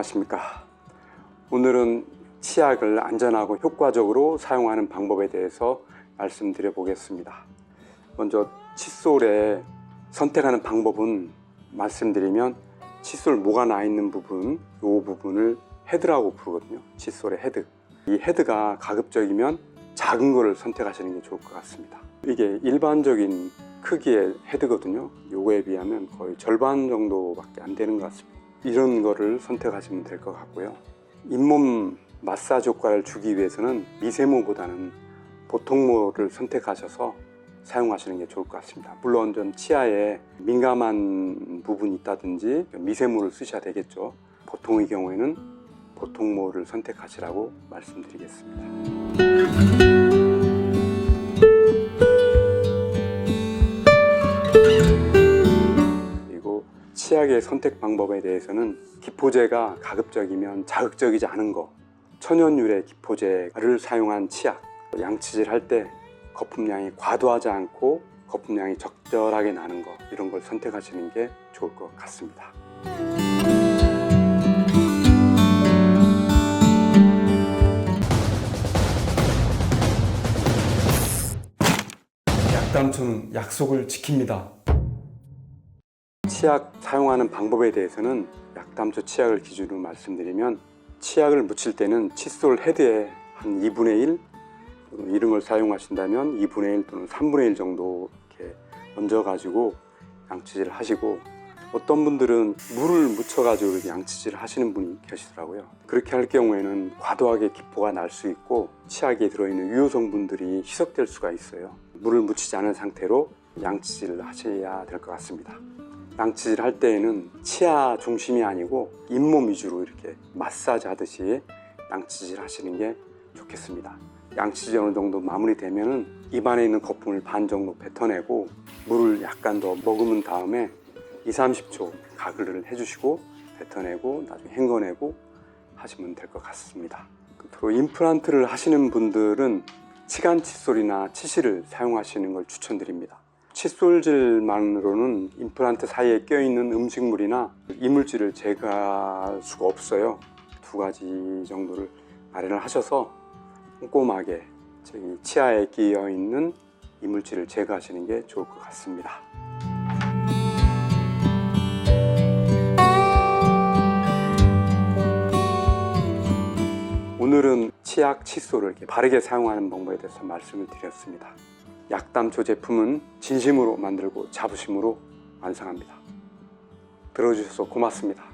안녕하십니까. 오늘은 치약을 안전하고 효과적으로 사용하는 방법에 대해서 말씀드려 보겠습니다. 먼저 칫솔에 선택하는 방법은 말씀드리면 칫솔 모가 나 있는 부분, 이 부분을 헤드라고 부르거든요. 칫솔의 헤드. 이 헤드가 가급적이면 작은 거를 선택하시는 게 좋을 것 같습니다. 이게 일반적인 크기의 헤드거든요. 요거에 비하면 거의 절반 정도밖에 안 되는 것 같습니다. 이런 거를 선택하시면 될 것 같고요. 잇몸 마사지 효과를 주기 위해서는 미세모보다는 보통모를 선택하셔서 사용하시는 게 좋을 것 같습니다. 물론 좀 치아에 민감한 부분이 있다든지 미세모를 쓰셔야 되겠죠. 보통의 경우에는 보통모를 선택하시라고 말씀드리겠습니다. 치약의 선택 방법에 대해서는 기포제가 가급적이면 자극적이지 않은 거, 천연유래 기포제를 사용한 치약, 양치질 할 때 거품량이 과도하지 않고 거품량이 적절하게 나는 거 이런 걸 선택하시는 게 좋을 것 같습니다. 약담초는 약속을 지킵니다. 치약 사용하는 방법에 대해서는 약담초 치약을 기준으로 말씀드리면 치약을 묻힐 때는 칫솔 헤드에 한 2분의 1 또는 이런 걸 사용하신다면 2분의 1 또는 3분의 1 정도 이렇게 얹어 가지고 양치질을 하시고 어떤 분들은 물을 묻혀 가지고 양치질을 하시는 분이 계시더라고요. 그렇게 할 경우에는 과도하게 기포가 날 수 있고 치약에 들어있는 유효 성분들이 희석될 수가 있어요. 물을 묻히지 않은 상태로 양치질을 하셔야 될 것 같습니다. 양치질 할 때에는 치아 중심이 아니고 잇몸 위주로 이렇게 마사지 하듯이 양치질 하시는 게 좋겠습니다. 양치질 어느 정도 마무리되면은 입안에 있는 거품을 반 정도 뱉어내고 물을 약간 더 머금은 다음에 2, 30초 가글을 해주시고 뱉어내고 나중에 헹궈내고 하시면 될 것 같습니다. 끝으로 임플란트를 하시는 분들은 치간 칫솔이나 치실을 사용하시는 걸 추천드립니다. 칫솔질만으로는 임플란트 사이에 껴있는 음식물이나 이물질을 제거할 수가 없어요. 두 가지 정도를 마련을 하셔서 꼼꼼하게 저기 치아에 끼어 있는 이물질을 제거하시는 게 좋을 것 같습니다. 오늘은 치약 칫솔을 바르게 사용하는 방법에 대해서 말씀을 드렸습니다. 약담초 제품은 진심으로 만들고 자부심으로 완성합니다. 들어주셔서 고맙습니다.